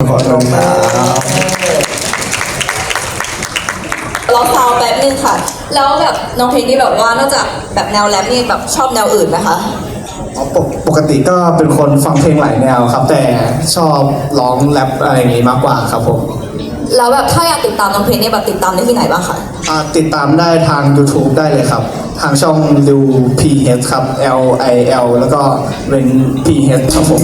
ขอบคุณคเราซาวแป๊บนึงค่ะ แล้วแบบน้องเพลงนี่แบบว่านอกจากแบบแนวแรปนี่แบบชอบแนวอื่นไหมคะปกติก็เป็นคนฟังเพลงหลายแนวครับ แต่ชอบร้องแรปอะไรนี้มากกว่าครับผมแล้วแบบถ้าอยากติดตามน้องเพลงนี่แบบติดตามได้ที่ไหนบ้างคะ อ่าติดตามได้ทาง YouTube ได้เลยครับ ทางช่อง Lil P H ครับ L I L แล้วก็เป็น P H ครับผม